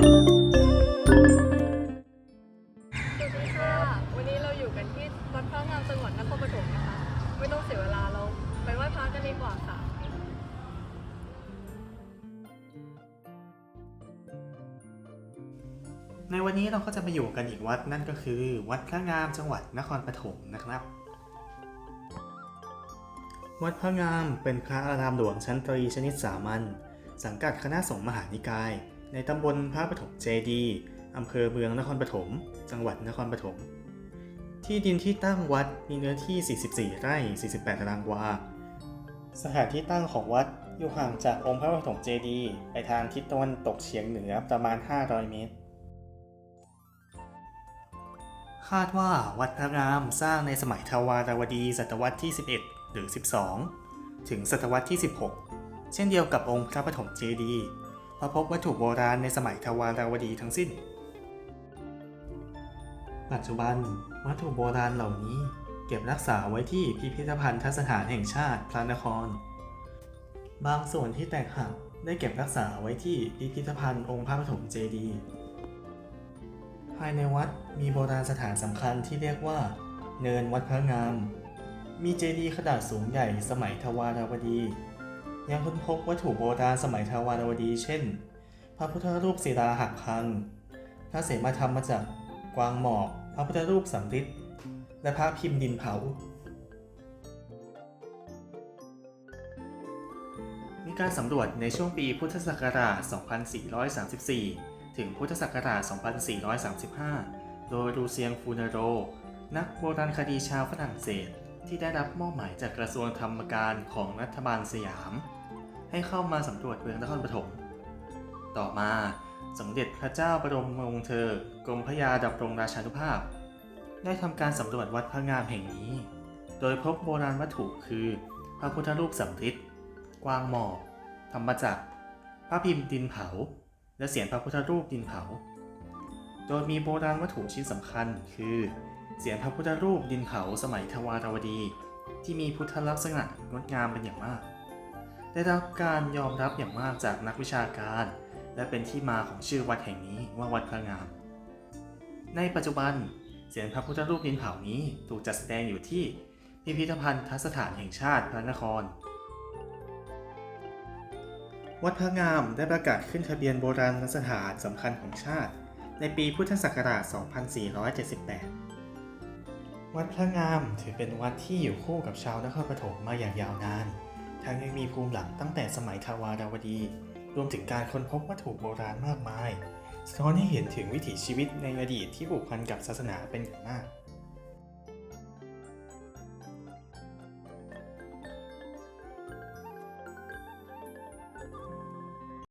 สวัสดีค่ะ วันนี้เราอยู่กันที่วัดพระงามจังหวัดนครปฐมนะคะ ไม่ต้องเสียเวลาเราไปไหว้พระกันดีกว่าค่ะ ในวันนี้เราก็จะมาอยู่กันอีกวัดนั่นก็คือ วัดพระงามจังหวัดนครปฐมนะครับ วัดพระงามเป็นพระอารามหลวงชั้นตรีชนิดสามัญสังกัดคณะสงฆ์มหานิกาย ในตำบลพระปฐมเจดีอำเภอเมืองนครปฐม จังหวัดนครปฐม ที่ดินที่ตั้งวัดมีเนื้อที่ 44 ไร่ 48 ตารางวา สถานที่ตั้งของวัดอยู่ห่างจากองค์พระปฐมเจดีย์ไปทางทิศตะวันตกเฉียงเหนือประมาณ 500 เมตร คาดว่าวัดพระงามสร้างในสมัยทวารวดีศตวรรษที่ 11 หรือ 12 ถึงศตวรรษที่ 16 เช่นเดียวกับองค์พระปฐมเจดีย์ เพราพบวัตถุโบราณในสมัยทวารวดีทั้งสิ้น ปัจจุบันวัตถุโบราณเหล่านี้เก็บรักษาไว้ที่พิพิธภัณฑสถานแห่งชาติพระนคร บางส่วนที่แตกหักได้เก็บรักษาไว้ที่พิพิธภัณฑ์องค์พระปฐมเจดีย์ภายในวัดมีโบราณสถานสำคัญที่เรียกว่า เนินวัดพระงาม มีเจดีย์ขนาดสูงใหญ่สมัยทวารวดี ยังค้นพบวัตถุโบราณสมัยทวารวดี เช่น พระพุทธรูปศิลาหักพัง พระเสมาธรรมมาจากกวางหมอก พระพุทธรูปสำริดและพระพิมพ์ดินเผา มีการสำรวจในช่วงปีพุทธศักราช 2434 ถึงพุทธศักราช 2435 โดยลูเซียงฟูเนโร นักโบราณคดีชาวฝรั่งเศส ที่ได้รับมอบหมายจากกระทรวงธรรมการของรัฐบาลสยาม ให้เข้ามาสำรวจเมืองนครปฐม ต่อมาสมเด็จพระเจ้าบรมวงศ์เธอกรมพระยาดำรงราชานุภาพ ได้ทำการสำรวจวัดพระงามแห่งนี้ โดยพบโบราณวัตถุคือ พระพุทธรูปสำริดกวางหมอกธรรมจักร พระพิมพ์ดินเผา และเสียงพระพุทธรูปดินเผา โดยมีโบราณวัตถุชิ้นสำคัญคือ เสียงพระพุทธรูปดินเผาสมัยทวารวดี ที่มีพุทธลักษณะงดงามเป็นอย่างมาก ได้รับการยอมรับอย่างมากจากนักวิชาการ และเป็นที่มาของชื่อวัดแห่งนี้ว่าวัดพระงาม ในปัจจุบันเสียงพระพุทธรูปดินเผานี้ถูกจัดแสดงอยู่ที่พิพิธภัณฑ์สถานแห่งชาติพระนคร วัดพระงามได้ประกาศขึ้นทะเบียนโบราณสถานสำคัญของชาติ ในปีพุทธศักราช 2478 วัดพระงามถือเป็นวัดที่อยู่คู่กับชาวนครปฐมมาอย่างยาวนาน ทั้งยังมีภูมิหลังตั้งแต่สมัยทวาราวดี รวมถึงการค้นพบวัตถุโบราณมากมาย สะท้อนให้เห็นถึงวิถีชีวิตในอดีตที่ผูกพันกับศาสนาเป็นอย่างมาก